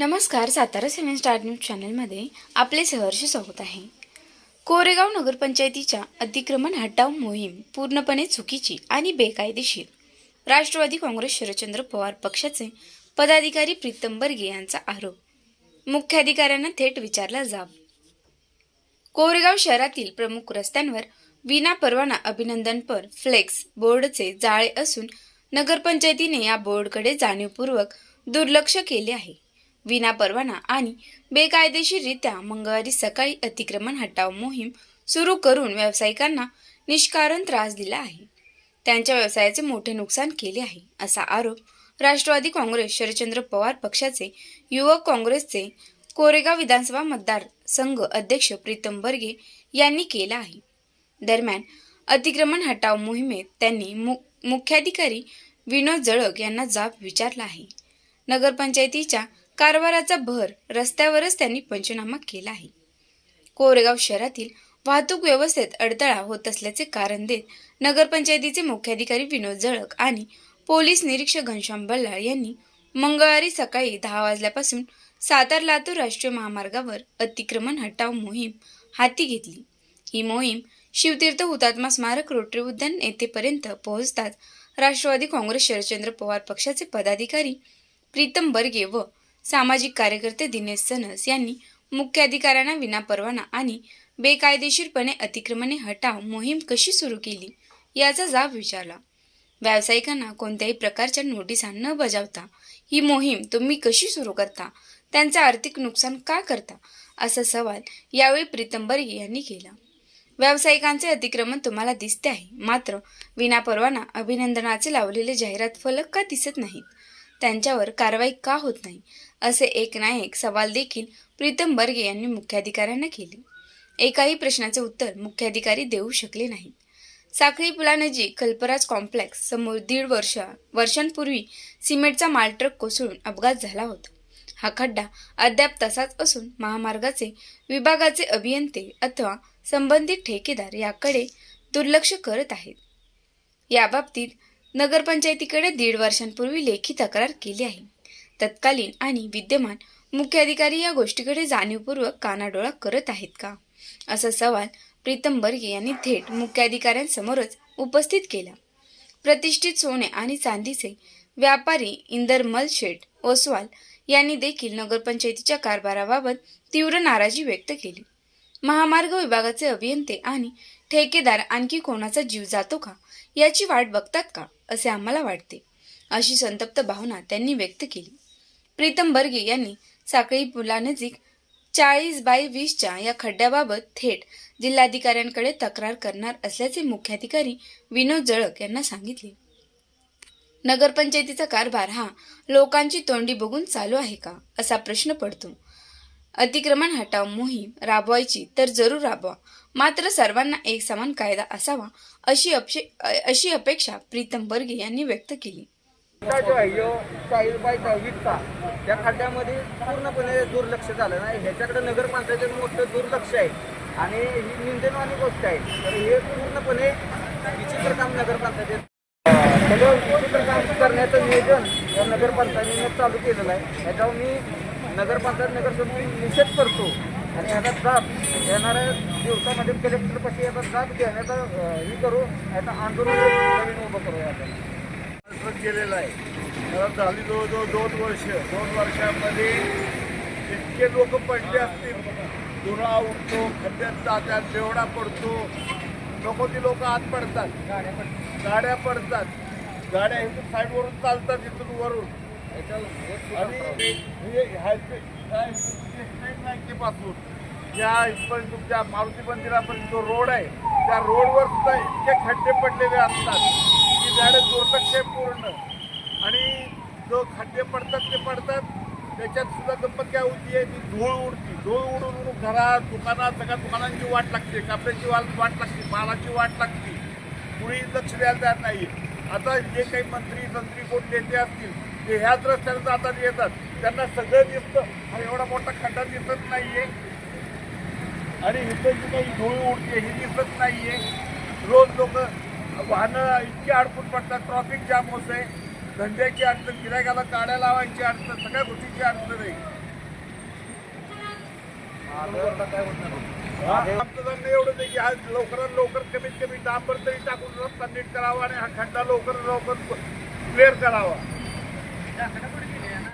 नमस्कार सातारा सेवन star news चॅनलमध्ये आपले सहर्ष स्वागत आहे. कोरेगाव नगरपंचायतीच्या अतिक्रमण हटाव मोहीम पूर्णपणे चुकीची आणि बेकायदेशीर. राष्ट्रवादी काँग्रेस शरदचंद्र पवार पक्षाचे पदाधिकारी प्रीतम बर्गे यांचा आरोप. मुख्याधिकाऱ्यांना थेट विचारला जाब. कोरेगाव शहरातील प्रमुख रस्त्यांवर विना परवाना अभिनंदनपर फ्लेक्स बोर्डचे जाळे असून नगरपंचायतीने या बोर्डकडे जाणीवपूर्वक दुर्लक्ष केले आहे. विना परवाना आणि बेकायदेशीररित्या मंगळवारी सकाळी अतिक्रमण हटाव मोहीम सुरू करून व्यावसायिकांना निष्कारण त्रास दिला आहे. त्यांच्या व्यवसायाचे मोठे नुकसान केले आहे असा आरोप राष्ट्रवादी काँग्रेस शरदचंद्र पवार पक्षाचे युवक काँग्रेसचे कोरेगाव विधानसभा मतदार संघ अध्यक्ष प्रीतम बर्गे यांनी केला आहे. दरम्यान अतिक्रमण हटाव मोहिमेत त्यांनी मु मुख्याधिकारी विनोद जळक यांना जाब विचारला आहे. नगरपंचायतीच्या कारभाराचा भर रस्त्यावरच त्यांनी पंचनामा केला आहे. कोरेगाव शहरातील वाहतूक व्यवस्थेत अडथळा होत असल्याचे कारण देत नगरपंचायतीचे मुख्याधिकारी विनोद जळक आणि पोलीस निरीक्षक घनश्याम बल्लाळ यांनी मंगळवारी सकाळी दहा वाजल्यापासून सातार लातूर राष्ट्रीय महामार्गावर अतिक्रमण हटाव मोहीम हाती घेतली. ही मोहीम शिवतीर्थ हुतात्मा स्मारक रोटरी उद्यान येथेपर्यंत पोहोचताच राष्ट्रवादी काँग्रेस शरदचंद्र पवार पक्षाचे पदाधिकारी प्रीतम बर्गे व सामाजिक कार्यकर्ते दिनेश सनस यांनी मुख्य अधिकाऱ्यांना विनापरवाना आणि बेकायदेशीरपणे अतिक्रमणे हटाव मोहीम कशी सुरू केली याचा जाब विचारला. व्यावसायिकांना कोणत्याही प्रकारच्या नोटिसा न बजावता ही मोहीम तुम्ही कशी सुरू करता त्यांचं आर्थिक नुकसान का करता असा सवाल यावेळी प्रीतम बर्गे यांनी केला. व्यावसायिकांचे अतिक्रमण तुम्हाला दिसते आहे मात्र विनापरवाना अभिनंदनाचे लावलेले जाहिरात फलक का दिसत नाहीत? त्यांच्यावर कारवाई का होत नाही? असे एक ना एक सवाल देखील प्रीतम बर्गे यांनी मुख्याधिकाऱ्यांना केले. एकाही प्रश्नाचे उत्तर मुख्याधिकारी देऊ शकले नाहीत. साखळी पुलानजीक कल्पराज कॉम्प्लेक्स समोर दीड वर्ष वर्षांपूर्वी सिमेंटचा मालट्रक कोसळून अपघात झाला होता. हा खड्डा अद्याप तसाच असून महामार्गाचे विभागाचे अभियंते अथवा संबंधित ठेकेदार याकडे दुर्लक्ष करत आहेत. याबाबतीत नगरपंचायतीकडे दीड वर्षांपूर्वी लेखी तक्रार केली आहे. तत्कालीन आणि विद्यमान मुख्य अधिकारी या गोष्टीकडे जाणीवपूर्वक कानाडोळा करत आहेत का? असा सवाल प्रीतम बर्गे यांनी थेट मुख्याधिकाऱ्यांसमोरच उपस्थित केला. प्रतिष्ठित सोने आणि चांदीचे व्यापारी इंदरमल शेठ ओसवाल यांनी देखील नगरपंचायतीच्या कारभाराबाबत तीव्र नाराजी व्यक्त केली. महामार्ग विभागाचे अभियंते आणि ठेकेदार आणखी कोणाचा जीव जातो का? याची वाट बघतात का? असे आम्हाला वाटते अशी संतप्त भावना त्यांनी व्यक्त केली. प्रीतम बर्गे यांनी साखळी पुलानजीक चाळीस बाय वीसच्या या खड्ड्याबाबत थेट जिल्हाधिकाऱ्यांकडे तक्रार करणार असल्याचे मुख्याधिकारी विनोद जळक यांना सांगितले. नगरपंचायतीचा कारभार हा लोकांची तोंडी बघून चालू आहे का? असा प्रश्न पडतो. अतिक्रमण हटाव मोहीम राबवायची तर जरूर राबवा. मात्र सर्वांना एक समान कायदा असावा अशी अपशे अशी अपेक्षा प्रीतम बर्गे यांनी व्यक्त केली. त्या खड्ड्यामध्ये पूर्णपणे दुर्लक्ष झालं नाही. ह्याच्याकडे नगरपंचायतीचं मोठं दुर्लक्ष आहे. आणि ही निंदनवाणी गोष्ट आहे. तर हे पूर्णपणे विचित्र काम नगरपंचायतीत सगळं विचित्र काम करण्याचं नियोजन या नगरपंचायतीने चालू केलेलं आहे. ह्याच्यावर मी नगरपंचायत नगरसेवक निषेध करतो. आणि ह्याचा जाब येणाऱ्या दिवसामध्ये कलेक्टरपाशी याचा जाब घेण्याचा ही हे करू. याचा आंदोलन नवीन उभं करू आपण. ट्रान्सफर केलेलं आहे. मला झाली जवळजवळ दोन वर्ष दोन वर्षामध्ये इतके लोक पडले असतील. दुरा उठतो खड्ड्यात जातात बेवडा पडतो. नको ती लोक आत पडतात. गाड्या पडतात. गाड्या इथून साईडवरून चालतात इथून वरून. आणि हे बँकेपासून या इथपर्यंत तुमच्या मारुती मंदिरापर्यंत जो रोड आहे त्या रोडवर सुद्धा इतके खड्डे पडलेले असतात. झाडं दुर्लक्ष आहे पूर्ण. आणि जो खड्डे पडतात ते पडतात. त्याच्यात सुद्धा गंमत काय होती आहे ती धूळ उडती. धूळ उडून उडून घरात दुकानात सगळ्या दुकानांची वाट लागते. कपड्याची वाट वाट लागते. मालाची वाट लागते. कुणी लक्ष द्यायला जात नाही आता जे काही मंत्री संत्री कोण नेते असतील ते ह्याच रस्त्याला जातात येतात. त्यांना सगळं दिसतं. आणि एवढा मोठा खड्डा दिसत नाहीये. आणि इथं जी काही धूळ उडते ही दिसत नाहीये. रोज लोक वाहनं इतकी अडकून पडतात ट्रॉफिक जाम होते धंद्याची अडचण गिरायकाला काड्या लावायची अडचण सगळ्या गोष्टीची अडचण आहे. आमचं जमणं एवढंच आहे की हा लवकरात लवकर कमीत कमी डांबर तरी टाकून रस्ता करावा आणि हा खड्डा लवकर लवकर क्लिअर करावा.